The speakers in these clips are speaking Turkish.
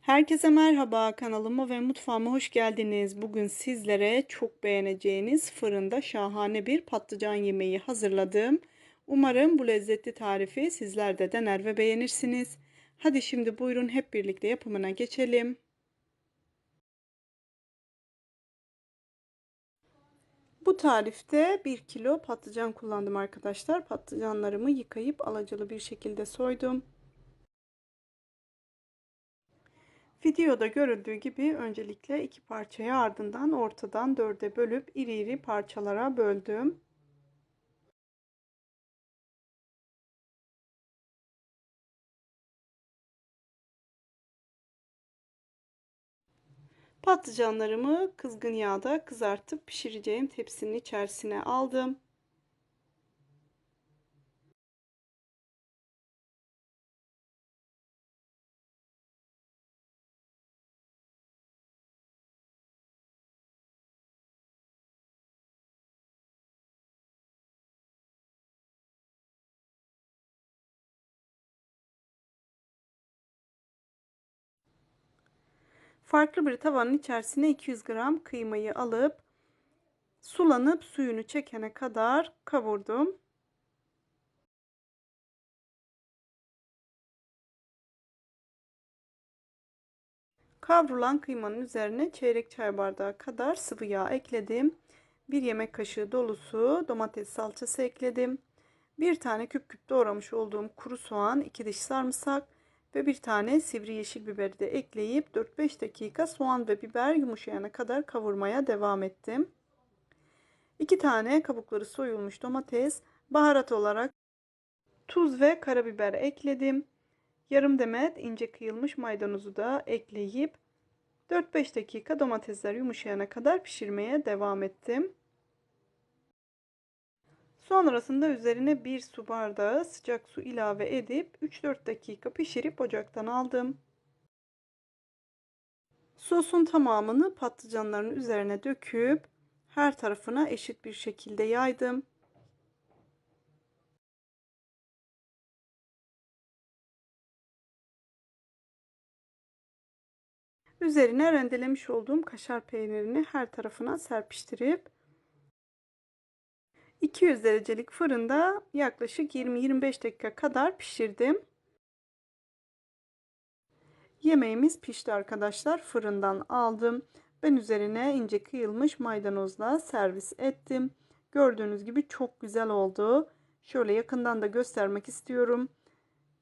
Herkese merhaba kanalıma ve mutfağıma hoş geldiniz. Bugün sizlere çok beğeneceğiniz fırında şahane bir patlıcan yemeği hazırladım. Umarım bu lezzetli tarifi sizler de dener ve beğenirsiniz. Hadi şimdi buyurun hep birlikte yapımına geçelim. Bu tarifte 1 kilo patlıcan kullandım arkadaşlar. Patlıcanlarımı yıkayıp alacalı bir şekilde soydum. Videoda görüldüğü gibi öncelikle iki parçaya ardından ortadan dörde bölüp iri iri parçalara böldüm. Patlıcanlarımı kızgın yağda kızartıp pişireceğim tepsinin içerisine aldım. Farklı bir tavanın içerisine 200 gram kıymayı alıp sulanıp suyunu çekene kadar kavurdum. Kavrulan kıymanın üzerine çeyrek çay bardağı kadar sıvı yağ ekledim. Bir yemek kaşığı dolusu domates salçası ekledim. Bir tane küp küp doğramış olduğum kuru soğan, iki diş sarımsak, ve bir tane sivri yeşil biberi de ekleyip 4-5 dakika soğan ve biber yumuşayana kadar kavurmaya devam ettim. 2 tane kabukları soyulmuş domates, baharat olarak tuz ve karabiber ekledim. Yarım demet ince kıyılmış maydanozu da ekleyip 4-5 dakika domatesler yumuşayana kadar pişirmeye devam ettim. Sonrasında üzerine bir su bardağı sıcak su ilave edip 3-4 dakika pişirip ocaktan aldım. Sosun tamamını patlıcanların üzerine döküp her tarafına eşit bir şekilde yaydım. Üzerine rendelemiş olduğum kaşar peynirini her tarafına serpiştirip 200 derecelik fırında yaklaşık 20-25 dakika kadar pişirdim. Yemeğimiz pişti arkadaşlar. Fırından aldım. Ben üzerine ince kıyılmış maydanozla servis ettim. Gördüğünüz gibi çok güzel oldu. Şöyle yakından da göstermek istiyorum.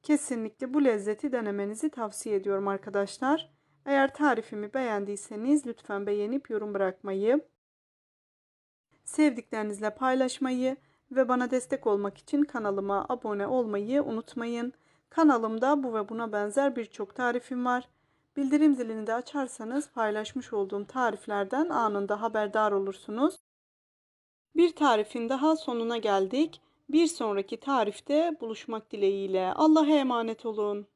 Kesinlikle bu lezzeti denemenizi tavsiye ediyorum arkadaşlar. Eğer tarifimi beğendiyseniz lütfen beğenip yorum bırakmayı, sevdiklerinizle paylaşmayı ve bana destek olmak için kanalıma abone olmayı unutmayın. Kanalımda bu ve buna benzer birçok tarifim var. Bildirim zilini de açarsanız paylaşmış olduğum tariflerden anında haberdar olursunuz. Bir tarifin daha sonuna geldik. Bir sonraki tarifte buluşmak dileğiyle. Allah'a emanet olun.